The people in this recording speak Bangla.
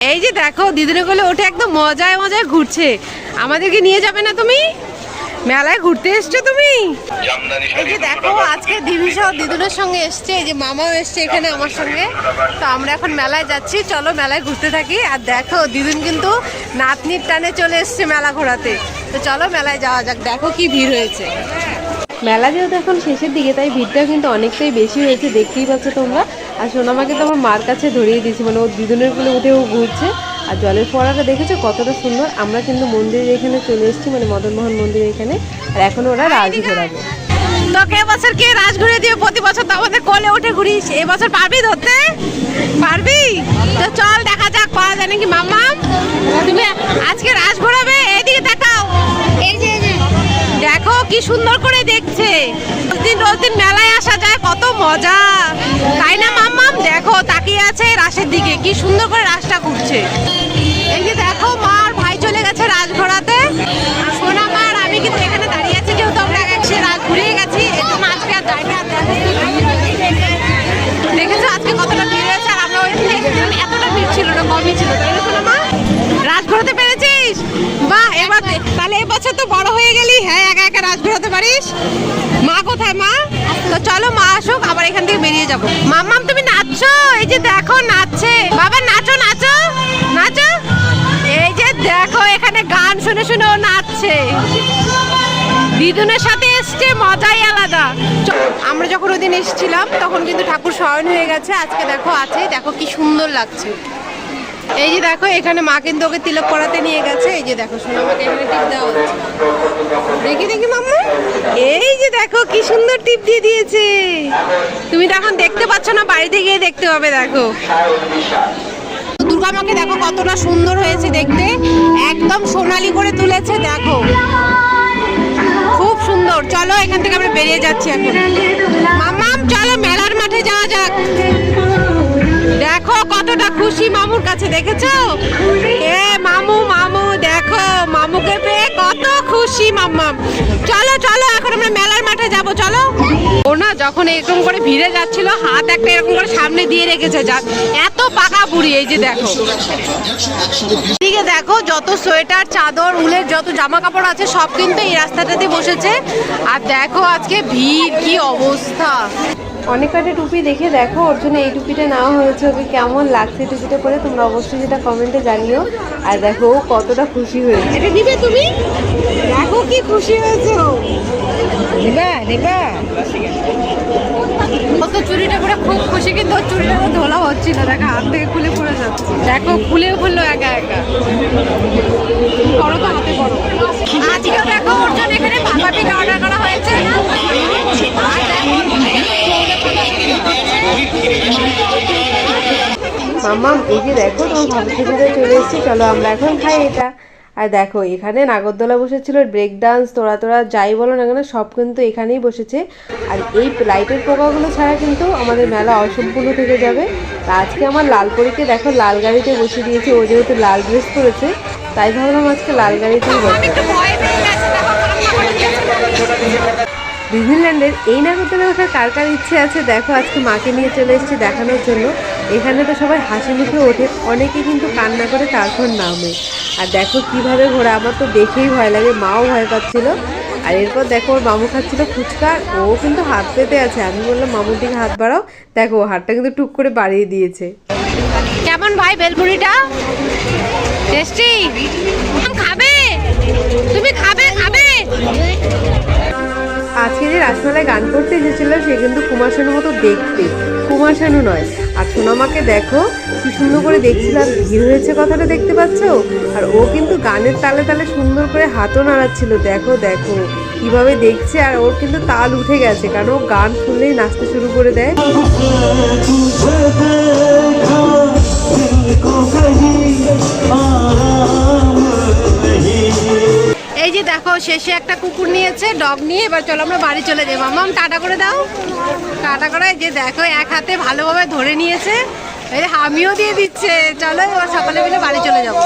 এই যে দেখো দিদিনে গুলো ওঠে একদম মজায় মজায় ঘুরছে। আমাদেরকে নিয়ে যাবে না তুমি? মেলায় ঘুরতে এসছো তুমি? এই যে দেখো, আজকে দিদি সহ দিদুনের সঙ্গে এসছে, এই যে মামাও এসছে এখানে আমার সঙ্গে। তো আমরা এখন মেলায় যাচ্ছি, চলো মেলায় ঘুরতে থাকি। আর দেখো, দিদুন কিন্তু নাতনির টানে চলে এসছে মেলা ঘোরাতে। তো চলো মেলায় যাওয়া যাক, দেখো কি ভিড় হয়েছে। মেলা যেহেতু এখন শেষের দিকে, তাই ভিড়টা কিন্তু অনেকটাই বেশি হয়েছে, দেখতেই পাচ্ছ তোমরা। আর সোনামাকে তো আমার মার কাছে ধরিয়ে দিয়েছি মানে ও দিদুনের কোলে উঠে ও ঘুরছে। আর জলের ফোয়ারাটা দেখেছ? কতটা সুন্দর। আমরা কিন্তু মন্দিরের এখানে চলে এসেছি মানে মদনমোহন মন্দিরের এখানে। আর এখন ওরা রাজ ঘোরাবে তোকে এবছর কে রাজ ঘুরে দিয়ে প্রতি বছর তো আমাদের কোলে উঠে ঘুরিস? এবছর পারবি ধরতে? পারবি? তো চল দেখা যাক পাওয়া যায় নাকি? মাম্মা তুমি আজকে রাজ ঘোরাবে এইদিকে দেখাও দেখো কি সুন্দর করে দেখছে। রোজ দিন রোজ দিন যায় কত মজা। তাই না, মাম্মাম? দেখো, তাকিয়ে আছে রাসের দিকে। কি সুন্দর করে রাসটা ঘুরছে। এই যে দেখো, মা আর ভাই চলে গেছে রাজ ঘোরাতে সোনা মা আর আমি কিন্তু এখানে দাঁড়িয়ে আছি, যেহেতু আমরা একসে রাজ ঘুরিয়ে গেছি। জন্য আজকে আর যাই না দেখেছ আজকে কতটা ভিড় হয়েছে? আর আমরা এসেছিলাম এতটা ভিড় ছিল না, কমই ছিল, তাই না সোনা মা? রাজ ঘোরাতে পেরেছিস? বাহ, এবার তাহলে এবছর তো বড় হয়ে গেলি। হ্যাঁ একা একা রাজ ঘোরাতে পারিস। মা কোথায়, মা? তো চলো মা আসুক, আবার এখান থেকে বেরিয়ে যাব। মাম্মাম, তুমি নাচছো এই যে দেখো নাচছে। বাবা, নাচো নাচো নাচো। এই যে দেখো, এখানে গান শুনে শুনে ও নাচছে। দিদুনের সাথে এসছে, মজাই আলাদা। আমরা যখন ওদিন এসেছিলাম, তখন কিন্তু ঠাকুর শয়ন হয়ে গেছে। আজকে দেখো, আছে, দেখো কি সুন্দর লাগছে। এই যে দেখো, এখানে মা কিন্তু ওকে তিলক পরাতে নিয়ে গেছে। এই যে দেখো শোনো আমাকে এখানে টিপ দেওয়া হচ্ছে। দেখি দেখি, মাম্মা। এই যে দেখো, কি সুন্দর টিপ দিয়ে দিয়েছে। তুমি তো এখন দেখতে পাচ্ছ না, বাড়িতে গিয়ে দেখতে হবে দেখো। দুর্গা মাকে দেখো, কতটা সুন্দর হয়েছে দেখতে। একদম সোনালি করে তুলেছে, দেখো। খুব সুন্দর। চলো, এখান থেকে আমরা বেরিয়ে যাচ্ছি এখন। মামাম চলো, মেলার মাঠে যাওয়া যাক। দেখো, কতটা খুশি মামুর কাছে। দেখেছ? এ মামু মামু, দেখো, মামুকে পেয়ে কত খুশি, মাম্মাম। চলো চলো, এখন আমরা মেলার মাঠে যাব, চলো। ও না, যখন এরকম করে ভিড়ে যাচ্ছিল, হাত একটা এরকম করে সামনে দিয়ে রেখেছে, যা এত পাকা বুড়ি, এই যে দেখো। এদিকে দেখো, যত সোয়েটার, চাদর, উলের যত জামা কাপড় আছে, সব কিন্তু এই রাস্তাটাতে বসেছে। আর দেখো আজকে ভিড়, কি অবস্থা। অনেক কটা টুপি দেখে দেখো ওর জন্য এই টুপিটা নেওয়া হয়েছে। ওকে কেমন লাগছে টুপিটা পরে তোমরা অবশ্যই যেটা কমেন্টে জানিও। আর দেখো ও কতটা খুশি হয়েছে। এটা নিবে তুমি? দেখো কি খুশি হয়েছে ও। নিবা নিবা। ও তো চুরিটা করে খুব খুশি কিন্তু ওর চুরিটা ধোলা হচ্ছিল। দেখো হাত থেকে খুলে পড়ে যাচ্ছে। দেখো খুলে খুললো একা একা। করো তো হাতে করো। আজকেও দেখো ওর জন্য এখানে বাবা পিঠা অর্ডার করা হয়েছে আর মাম্মাম এই যে দেখো তোমার সাথে চলে এসেছি চলো আমরা এখন খাই এটা। আর দেখো এখানে নাগরদোলা বসেছিল ব্রেক ডান্স তোরা তোরা যাই বলো না কেন সব কিন্তু এখানেই বসেছে। আর এই লাইটের পোকাগুলো ছাড়া কিন্তু আমাদের মেলা অসম্পূর্ণ থেকে যাবে। আজকে আমার লালপরীকে দেখো লাল গাড়িতে বসিয়ে দিয়েছে ও যেহেতু লাল ড্রেস পরেছে তাই ভাবলাম আজকে লাল গাড়িতেই বসে ডিজনিল্যান্ডের এই নাগরদোলা ওঠার কার কার ইচ্ছে আছে দেখো আজকে মাকে নিয়ে চলে এসেছি দেখানোর জন্য। এখানে তো সবাই হাসি মুখে ওঠে অনেকে কিন্তু কান্না করে তারপর নামে। আর দেখো কীভাবে ঘোরা আমার তো দেখেই ভয় লাগে মাও ভয় পাচ্ছিল। আর এরপর দেখো ওর মামু খাচ্ছিল ফুচকা ও কিন্তু হাত পেতে আছে। আমি বললাম মামুর দিকে হাত বাড়াও। দেখো ও হাতটা কিন্তু টুক করে বাড়িয়ে দিয়েছে। কেমন ভাই বেলপুরিটা? টেস্টি? খাবে? তুমি খাবে খাবে? আজকে যে রাসমেলায় গান করতে এসেছিল সে কিন্তু কুমার শানুর মতো দেখতে। কুমার শানু নয় আর সোনামাকে দেখো, কি সুন্দর করে দেখছিলাম ভিড় হয়েছে কথাটা দেখতে পাচ্ছ? আর ও কিন্তু গানের তালে তালে সুন্দর করে হাতও নাড়াচ্ছিল, দেখো দেখো, কীভাবে দেখছে, আর ওর কিন্তু তাল উঠে গেছে, কারণ ও গান শুনলেই নাচতে শুরু করে দেয়। নিয়েছে ডগ নিয়ে। এবার চলো আমরা বাড়ি চলে যাব মামাম টাটা করে দাও। টাটা করে যে দেখো, এক হাতে ভালোভাবে ধরে নিয়েছে। এই হামিও দিয়ে দিচ্ছে। চলো এবার সকালে মিলে বাড়ি চলে যাব।